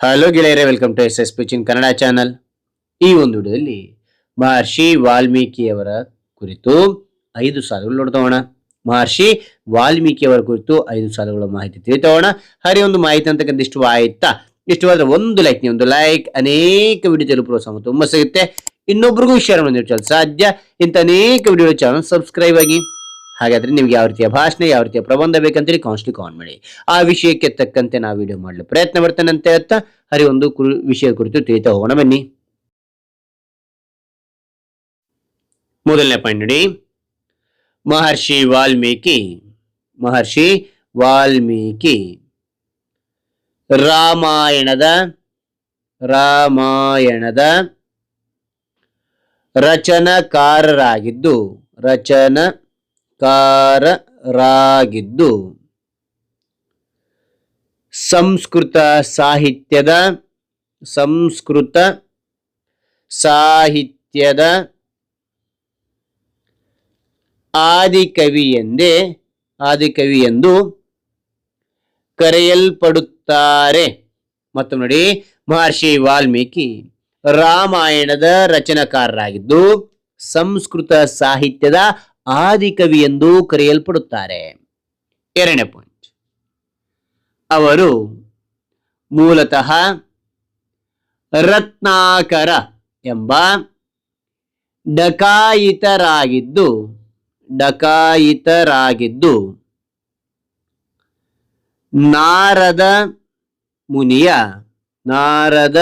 Hello ಗೆಳೆಯರೇ welcome to S S ಪಿಚಿನ್ Kannada channel ಈ ಒಂದು ವಿಡಿಯೋದಲ್ಲಿ ಮಹರ್ಷಿ ವಾಲ್ಮೀಕಿಯವರ ಕುರಿತು ಐದು ಸಾಲುಗಳು ನೋಡ್ತೋಣ ಮಹರ್ಷಿ ವಾಲ್ಮೀಕಿಯವರ ಕುರಿತು ಐದು ಸಾಲುಗಳ ಮಾಹಿತಿ ತಿಳಿತೋಣ ಹರಿ ಒಂದು ಮಾಹಿತಿ ಅಂತಕ್ಕಂಥ ಇಷ್ಟು ಆಯ್ತಾ ಇಷ್ಟವಾದ್ರೆ ಒಂದು ಲೈಕ್ ನೀವು ಒಂದು ಲೈಕ್ ಅನೇಕ ವಿಡಿಯೋ ತಲುಪುವ ಸಮ ತುಂಬ ಸಿಗುತ್ತೆ. ಇನ್ನೊಬ್ರಿಗೂ ಶೇರ್ ಮಾಡಿ ಸಾಧ್ಯ. ಇಂಥ ಅನೇಕ ವಿಡಿಯೋ ಚಾನಲ್ ಸಬ್ಸ್ಕ್ರೈಬ್ ಆಗಿ. ಹಾಗಾದ್ರೆ ನಿಮ್ಗೆ ಯಾವ ರೀತಿಯ ಭಾಷಣ, ಯಾವ ರೀತಿಯ ಪ್ರಬಂಧ ಬೇಕಂತೇಳಿ ಕಾನ್ಸ್ಟ್ಲಿ ಕಾನ್ ಮಾಡಿ. ಆ ವಿಷಯಕ್ಕೆ ತಕ್ಕಂತೆ ನಾವು ವಿಡಿಯೋ ಮಾಡಲು ಪ್ರಯತ್ನ ಮಾಡ್ತೇನೆ ಅಂತ ಹೇಳ್ತಾ ಹರಿ ಒಂದು ಕುರು- ವಿಷಯದ ಕುರಿತು ತಿಳಿತಾ ಹೋಗೋಣ ಬನ್ನಿ. ಮೊದಲನೇ ಪಾಯಿಂಟ್ ನೋಡಿ. ಮಹರ್ಷಿ ವಾಲ್ಮೀಕಿ ಮಹರ್ಷಿ ವಾಲ್ಮೀಕಿ. ರಾಮಾಯಣದ ರಾಮಾಯಣದ ರಚನಕಾರರಾಗಿದ್ದು ರಚನಕಾರರಾಗಿದ್ದು ಸಂಸ್ಕೃತ ಸಾಹಿತ್ಯದ ಸಂಸ್ಕೃತ ಸಾಹಿತ್ಯದ ಆದಿಕವಿ ಎಂದೇ ಆದಿಕವಿ ಎಂದು ಕರೆಯಲ್ಪಡುತ್ತಾರೆ. ಮತ್ತು ನೋಡಿ, ಮಹರ್ಷಿ ವಾಲ್ಮೀಕಿ ರಾಮಾಯಣದ ರಚನಾಕಾರರಾಗಿದ್ದು ಸಂಸ್ಕೃತ ಸಾಹಿತ್ಯದ ಆದಿಕವಿ ಎಂದು ಕರೆಯಲ್ಪಡುತ್ತಾರೆ. ಎರಡನೇ ಪಾಯಿಂಟ್ ಅವರು ಮೂಲತಃ ರತ್ನಾಕರ ಎಂಬ ಡಕಾಯಿತರಾಗಿದ್ದು ಡಕಾಯಿತರಾಗಿದ್ದು ನಾರದ ಮುನಿಯ ನಾರದ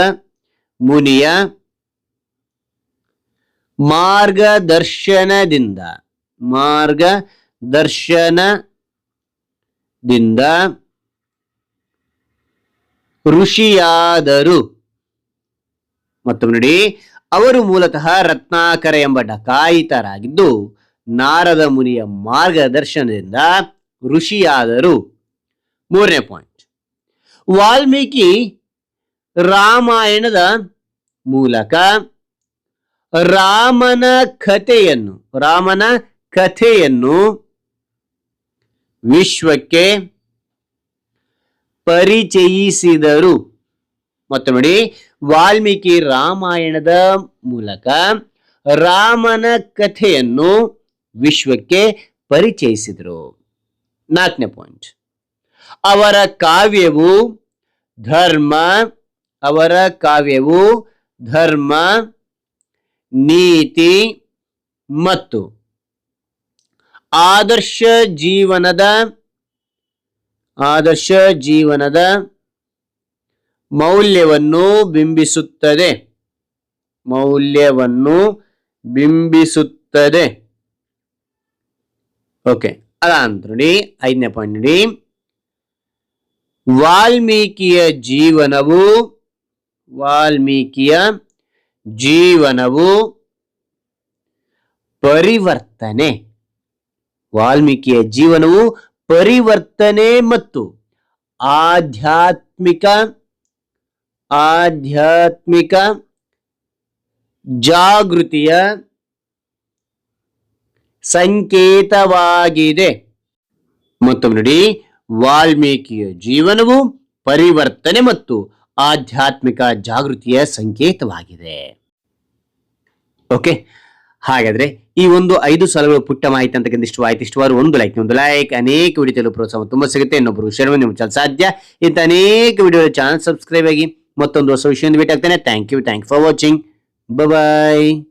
ಮುನಿಯ ಮಾರ್ಗದರ್ಶನದಿಂದ ಮಾರ್ಗದರ್ಶನದಿಂದ ಋಷಿಯಾದರು. ಮತ್ತು ನೋಡಿ, ಅವರು ಮೂಲತಃ ರತ್ನಾಕರ ಎಂಬ ಡಕಾಯಿತರಾಗಿದ್ದು, ನಾರದ ಮುನಿಯ ಮಾರ್ಗದರ್ಶನದಿಂದ ಋಷಿಯಾದರು. ಮೂರನೇ ಪಾಯಿಂಟ್. ವಾಲ್ಮೀಕಿ ರಾಮಾಯಣದ ಮೂಲಕ ರಾಮನ ಕಥೆಯನ್ನು, ರಾಮನ ಕಥೆಯನ್ನು ವಿಶ್ವಕ್ಕೆ ಪರಿಚಯಿಸಿದರು. ಮತ್ತು ನೋಡಿ ವಾಲ್ಮೀಕಿ ರಾಮಾಯಣದ ಮೂಲಕ ರಾಮನ ಕಥೆಯನ್ನು ವಿಶ್ವಕ್ಕೆ ಪರಿಚಯಿಸಿದರು. ನಾಲ್ಕನೇ ಪಾಯಿಂಟ್ ಅವರ ಕಾವ್ಯವು ಧರ್ಮ, ಅವರ ಕಾವ್ಯವು ಧರ್ಮ, ನೀತಿ ಮತ್ತು ಆದರ್ಶ ಜೀವನದ ಆದರ್ಶ ಜೀವನದ ಮೌಲ್ಯವನ್ನು ಬಿಂಬಿಸುತ್ತದೆ. ಮೌಲ್ಯವನ್ನು ಬಿಂಬಿಸುತ್ತದೆ. ಓಕೆ ಅದಾನಂತರ ನೋಡಿ ಐದನೇ ಪಾಯಿಂಟ್ ನೋಡಿ ವಾಲ್ಮೀಕಿಯ ಜೀವನವು ವಾಲ್ಮೀಕಿಯ ಜೀವನವು ಪರಿವರ್ತನೆ. ವಾಲ್ಮೀಕಿಯ ಜೀವನವು ಪರಿವರ್ತನೆ ಮತ್ತು ಆಧ್ಯಾತ್ಮಿಕ ಆಧ್ಯಾತ್ಮಿಕ ಜಾಗೃತಿಯ ಸಂಕೇತವಾಗಿದೆ. ಮತ್ತೊಮ್ಮೆ ನೋಡಿ, ವಾಲ್ಮೀಕಿಯ ಜೀವನವು ಪರಿವರ್ತನೆ ಮತ್ತು ಆಧ್ಯಾತ್ಮಿಕ ಜಾಗೃತಿಯ ಸಂಕೇತವಾಗಿದೆ. ಓಕೆ ಹಾಗಾದ್ರೆ ಈ ಒಂದು ಐದು ಸಲಗಳು ಪುಟ್ಟ ಮಾಹಿತಿ ಅಂತಕ್ಕಂಥ ಆಯ್ತು. ಇಷ್ಟವಾರು ಒಂದು ಲೈಕ್ ಒಂದು ಲೈಕ್ ಅನೇಕ ವಿಡಿಯೋ ಪ್ರೋತ್ಸಾಹ ತುಂಬಾ ಸಿಗುತ್ತೆ. ಇನ್ನೊಬ್ಬರು ಶೇರ್ ನಿಮ್ಮ ಚಾನಲ್ ಸಾಧ್ಯ. ಇಂಥ ಅನೇಕ ವಿಡಿಯೋ ಚಾನಲ್ ಸಬ್ಸ್ಕ್ರೈಬ್ ಆಗಿ ಮತ್ತೊಂದು ಹೊಸ ವಿಷಯವನ್ನು ಭೇಟಿ ಆಗ್ತಾನೆ. Thank you thank for watching bye